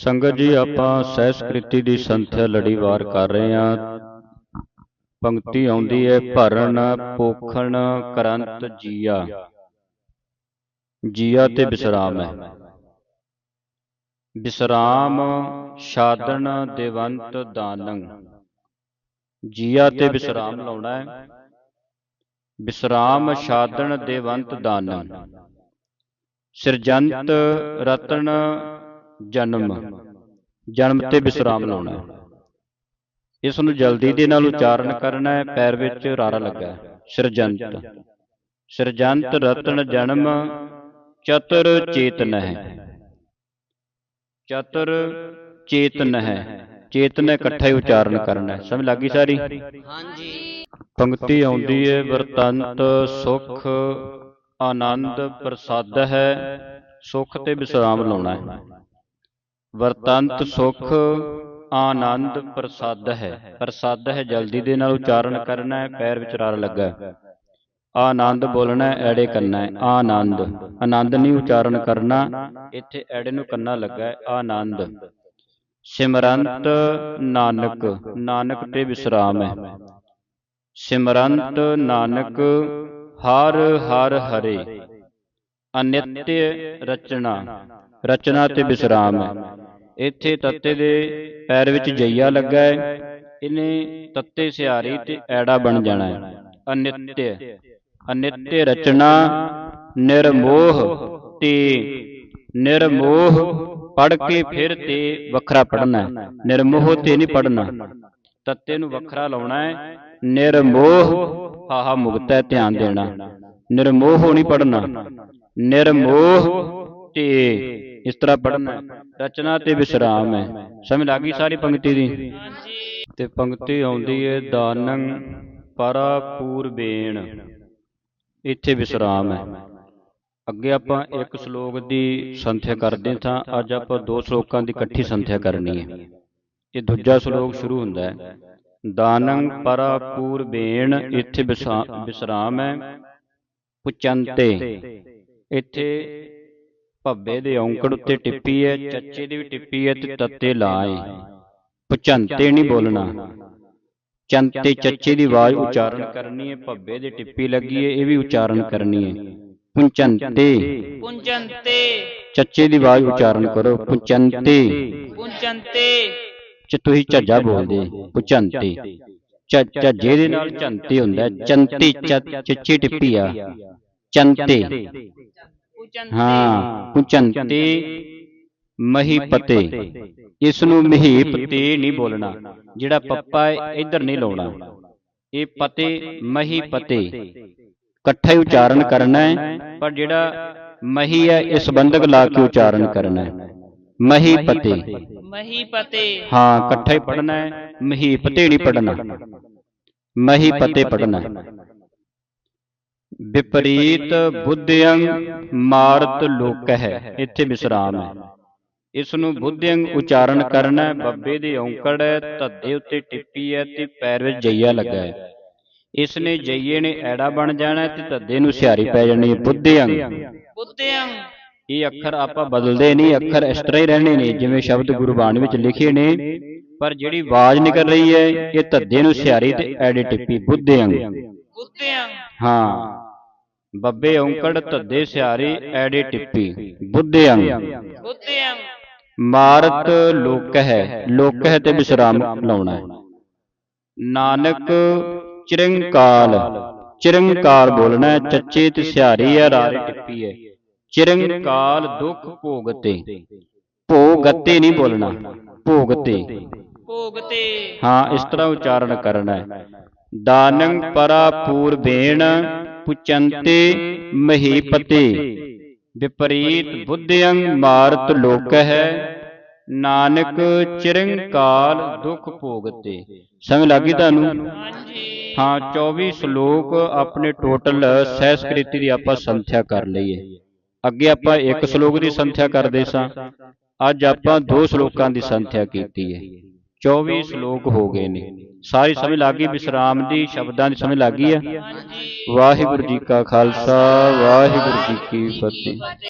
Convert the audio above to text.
ਸੰਗਤ ਜੀ ਆਪਾਂ ਸਹਿਸਕ੍ਰਿਤੀ ਦੀ ਸੰਥਿਆ ਲੜੀਵਾਰ ਕਰ ਰਹੇ ਹਾਂ। ਪੰਕਤੀ ਆਉਂਦੀ ਹੈ ਭਰਨ ਪੋਖਣ ਕਰੰਤ ਜੀਆ। ਜੀਆ। ਤੇ ਵਿਸਰਾਮ ਹੈ। ਵਿਸਰਾਮ ਸਾਧਨ ਦੇਵੰਤ ਦਾਨੰ ਜੀਆ ਤੇ ਵਿਸਰਾਮ ਲਾਉਣਾ ਹੈ। ਵਿਸਰਾਮ ਸਾਧਨ ਦੇਵੰਤ ਦਾਨੰ ਸਿਰਜੰਤ ਰਤਨ ਜਨਮ। ਜਨਮ। ਤੇ ਵਿਸਰਾਮ ਲਾਉਣਾ ਹੈ। ਇਸ ਨੂੰ ਜਲਦੀ ਦੇ ਨਾਲ ਉਚਾਰਨ ਕਰਨਾ ਹੈ। ਪੈਰ ਵਿੱਚ ਰਾਰਾ ਲੱਗਾ ਹੈ। ਸਿਰਜੰਤ। ਸਿਰਜੰਤ। ਰਤਨ ਜਨਮ ਚਤੁਰ ਚੇਤਨ ਹੈ। ਚਤੁਰ ਚੇਤਨ ਹੈ। ਚੇਤਨ ਇਕੱਠਾ ਹੀ ਉਚਾਰਨ ਕਰਨਾ ਹੈ। ਸਮਝ ਲੱਗੀ ਸਾਰੀ? ਹਾਂਜੀ। ਪੰਕਤੀ ਆਉਂਦੀ ਹੈ ਵਰਤੰਤ ਸੁਖ ਆਨੰਦ ਪ੍ਰਸਾਦ ਹੈ। ਸੁਖ ਤੇ ਵਿਸਰਾਮ ਲਾਉਣਾ ਹੈ। ਵਰਤੰਤ ਸੁਖ ਆਨੰਦ ਪ੍ਰਸਾਦ ਹੈ ਪ੍ਰਸਾਦ ਹੈ ਜਲਦੀ ਦੇ ਨਾਲ ਉਚਾਰਨ ਕਰਨਾ ਹੈ ਪੈਰ ਵਿੱਚ ਰਾਰ ਲੱਗਾ। ਆਨੰਦ ਬੋਲਣਾ ਐੜੇ ਕਰਨਾ ਹੈ ਆਨੰਦ। ਆਨੰਦ। ਨਹੀਂ ਉਚਾਰਨ ਕਰਨਾ ਇੱਥੇ ਐੜੇ ਨੂੰ ਕੰਨਾ ਲੱਗਾ ਆਨੰਦ। ਸਿਮਰੰਤ ਨਾਨਕ ਨਾਨਕ ਤੇ ਵਿਸਰਾਮ ਹੈ। ਸਿਮਰੰਤ ਨਾਨਕ ਹਰ ਹਰ ਹਰੇ ਅਨਿਤਯ ਰਚਨਾ ਰਚਨਾ ਤੇ ਵਿਸਰਾਮ ਹੈ। ਇੱਥੇ ਤੱਤੇ ਦੇ ਪੈਰ ਵਿੱਚ ਜਈਆ ਲੱਗਾ ਹੈ। ਇਹਨੇ ਤੱਤੇ ਸਿਹਾਰੀ ਤੇ ਐੜਾ ਬਣ ਜਾਣਾ ਹੈ। ਅਨਿਤਯ ਅਨਿਤਯ ਰਚਨਾ, ਨਿਰਮੋਹ ਤੇ ਨਿਰਮੋਹ ਪੜ ਕੇ ਫਿਰ ਤੇ ਵੱਖਰਾ ਪੜਨਾ ਹੈ। ਨਿਰਮੋਹ ਤੇ ਨਹੀਂ ਪੜਨਾ ਤੱਤੇ ਨੂੰ ਵੱਖਰਾ ਲਾਉਣਾ ਹੈ। ਨਿਰਮੋਹ, ਹਾਹਾ ਮੁਕਤ ਹੈ ਧਿਆਨ ਦੇਣਾ। ਨਿਰਮੋਹ ਨਹੀਂ ਪੜਨਾ ਨਿਰਮੋਹ ਤੇ ਇਸ ਤਰ੍ਹਾਂ ਪੜਨਾ ਰਚਨਾ ਤੇ ਵਿਸਰਾਮ ਹੈ। ਸਮਝ ਲੱਗੀ ਸਾਰੀ ਪੰਕਤੀ ਦੀ? ਤੇ ਪੰਕਤੀ ਆਉਂਦੀ ਹੈ ਦਾਨੰ ਪਰਾਪੂਰਬੇਣ। ਇੱਥੇ ਵਿਸਰਾਮ ਹੈ। ਅੱਗੇ ਆਪਾਂ ਇੱਕ ਸ਼ਲੋਕ ਦੀ ਸੰਥਿਆ ਕਰਦੇ ਹਾਂ ਅੱਜ ਆਪਾਂ ਦੋ ਸ਼ਲੋਕਾਂ ਦੀ ਇਕੱਠੀ ਸੰਥਿਆ ਕਰਨੀ ਹੈ। ਇਹ ਦੂਜਾ ਸ਼ਲੋਕ ਸ਼ੁਰੂ ਹੁੰਦਾ ਹੈ। ਦਾਨੰ ਪਰਾਪੂਰਬੇਣ, ਇੱਥੇ ਵਿਸਰਾਮ ਹੈ। ਪੁਚੰਤੇ। ਇੱਥੇ ਭੱਬੇ ਦੇ ਔਂਕੜ ਉੱਤੇ ਟਿੱਪੀ ਹੈ ਚੱਚੇ ਦੀ ਵੀ ਟਿੱਪੀ ਹੈ ਤੇ ਤੱਤੇ ਲਾਏ। ਪੁਚੰਤੇ ਨਹੀਂ ਬੋਲਣਾ। ਚੰਤੇ ਚੱਚੇ ਦੀ ਆਵਾਜ਼ ਉਚਾਰਨ ਕਰਨੀ ਹੈ ਭੱਬੇ ਦੇ ਟਿੱਪੀ ਲੱਗੀ ਹੈ ਇਹ ਵੀ ਉਚਾਰਨ ਕਰਨੀ ਹੈ ਪੁਚੰਤੇ ਪੁੰਚੰਤੇ ਚੱਚੇ ਦੀ ਆਵਾਜ਼ ਉਚਾਰਨ ਕਰੋ ਪੁਚੰਤੇ ਪੁੰਚੰਤੇ ਚ ਤੁਸੀਂ ਝੱਜਾ ਬੋਲਦੇ ਪੁਚੰਤੇ ਚ ਝੱਜੇ ਦੇ ਨਾਲ ਚੰਤੇ ਹੁੰਦਾ। ਚੰਤੇ ਚ- ਚੱਚੀ ਟਿੱਪੀ ਆ। ਚੰਤੇ। ਹਾਂ। ਪੁਚੰਤੇ ਮਹੀਪਤੇ। ਇਸ ਨੂੰ ਮਹੀਪ ਤੇ ਨਹੀਂ ਬੋਲਣਾ। ਜਿਹੜਾ ਪੱਪਾ ਹੈ ਇੱਧਰ ਨਹੀਂ ਲਾਉਣਾ। ਇਹ ਪਤੇ ਮਹੀਪਤੇ। ਇਕੱਠਾ ਹੀ ਉਚਾਰਨ ਕਰਨਾ ਹੈ ਪਰ ਜਿਹੜਾ ਮਹੀ ਹੈ ਇਹ ਸੰਬੰਧਕ ਲਾ ਕੇ ਉਚਾਰਨ ਕਰਨਾ ਹੈ। ਮਹੀਪਤੇ। ਮਹੀਪਤੇ। ਹਾਂ ਇਕੱਠਾ ਹੀ ਪੜਨਾ ਹੈ ਮਹੀਪਤੇ ਨਹੀਂ ਪੜਨਾ ਮਹੀਪਤੇ ਪੜਨਾ ਵਿਪਰੀਤ ਬੁੱਧਿਅੰ ਮਾਰਤ ਲੋਕ ਹੈ। ਇੱਥੇ ਵਿਸਰਾਮ ਹੈ। ਇਸ ਨੂੰ ਬੁੱਧਿਅੰ ਉਚਾਰਨ ਕਰਨਾ ਹੈ। ਬੱਬੇ ਦੇ ਔਂਕੜ ਹੈ ਧੱਦੇ ਉੱਤੇ ਟਿੱਪੀ ਹੈ ਤੇ ਪੈਰ ਵਿੱਚ ਜਈਆ ਲੱਗਾ ਹੈ। ਇਸ ਨੇ ਜਈਏ ਨੇ ਐੜਾ ਬਣ ਜਾਣਾ ਤੇ ਧੱਦੇ ਨੂੰ ਸਿਹਾਰੀ ਪੈ ਜਾਣੀ ਹੈ। ਬੁੱਧਿਅੰ ਬੁੱਧਿਅੰ ਇਹ ਅੱਖਰ ਆਪਾਂ ਬਦਲਦੇ ਨਹੀਂ। ਅੱਖਰ ਇਸ ਤਰ੍ਹਾਂ ਹੀ ਰਹਿਣੇ ਨੇ ਜਿਵੇਂ ਸ਼ਬਦ ਗੁਰਬਾਣੀ ਵਿੱਚ ਲਿਖੇ ਨੇ। ਪਰ ਜਿਹੜੀ ਆਵਾਜ਼ ਨਿਕਲ ਰਹੀ ਹੈ ਇਹ ਧੱਦੇ ਨੂੰ ਸਿਹਾਰੀ ਤੇ ਐੜੇ ਟਿੱਪੀ। ਬੁੱਧਿਅੰ ਬੁੱਧਿਅੰ ਹਾਂ। ਬੱਬੇ ਔਂਕੜ ਧੱਦੇ ਸਿਹਾਰੀ ਐੜੇ ਟਿੱਪੀ ਬੁੱਧਿਅੰ ਬੁੱਧਿਅੰ ਮਾਰਤ ਲੋਕ ਹੈ ਲੋਕ ਹੈ ਤੇ ਵਿਸਰਾਮ ਲਾਉਣਾ ਹੈ। ਨਾਨਕ ਚਿਰੰਕਾਲ ਚਿਰੰਕਾਲ ਬੋਲਣਾ ਹੈ ਚੱਚੇ ਤੇ ਸਿਹਾਰੀ ਹੈ ਰਾਰੇ ਟਿੱਪੀ ਹੈ। ਚਿਰੰਕਾਲ ਦੁੱਖ ਭੋਗਤੇ ਭੋਗਤੇ ਨਹੀਂ ਬੋਲਣਾ ਭੋਗਤੇ। ਭੋਗਤੇ। ਹਾਂ ਇਸ ਤਰ੍ਹਾਂ ਉਚਾਰਨ ਕਰਨਾ ਹੈ। ਦਾਨੰ ਪਰਾਪੂਰਬੇਣ ਪੁਚੰਤੇ ਮਹੀਪਤੇ। ਵਿਪਰੀਤ ਬੁੱਧਿਅੰ ਮਾਰਤ ਲੋਕ ਹੈ ਨਾਨਕ ਚਿਰੰਕਾਲ ਦੁੱਖ ਭੋਗਤੇ। ਸਮਝ ਲੱਗੀ ਤੁਹਾਨੂੰ? ਹਾਂਜੀ। ਹਾਂ 24 ਸ਼ਲੋਕ ਆਪਣੇ ਟੋਟਲ ਸਹਿਸਕ੍ਰਿਤੀ ਦੀ ਆਪਾਂ ਸੰਥਿਆ ਕਰ ਲਈਏ। ਅੱਗੇ ਆਪਾਂ ਇੱਕ ਸ਼ਲੋਕ ਦੀ ਸੰਥਿਆ ਕਰਦੇ ਸਾਂ। ਅੱਜ ਆਪਾਂ ਦੋ ਸ਼ਲੋਕਾਂ ਦੀ ਸੰਥਿਆ ਕੀਤੀ ਹੈ। 24 ਸ਼ਲੋਕ ਹੋ ਗਏ ਨੇ। ਸਾਰੀ ਸਮਝ ਲੱਗ ਗਈ ਵਿਸਰਾਮ ਦੀ? ਸ਼ਬਦਾਂ ਦੀ ਸਮਝ ਲੱਗ ਗਈ ਆ? ਵਾਹਿਗੁਰੂ ਜੀ ਕਾ ਖਾਲਸਾ ਵਾਹਿਗੁਰੂ ਜੀ ਕੀ ਫਤਿਹ।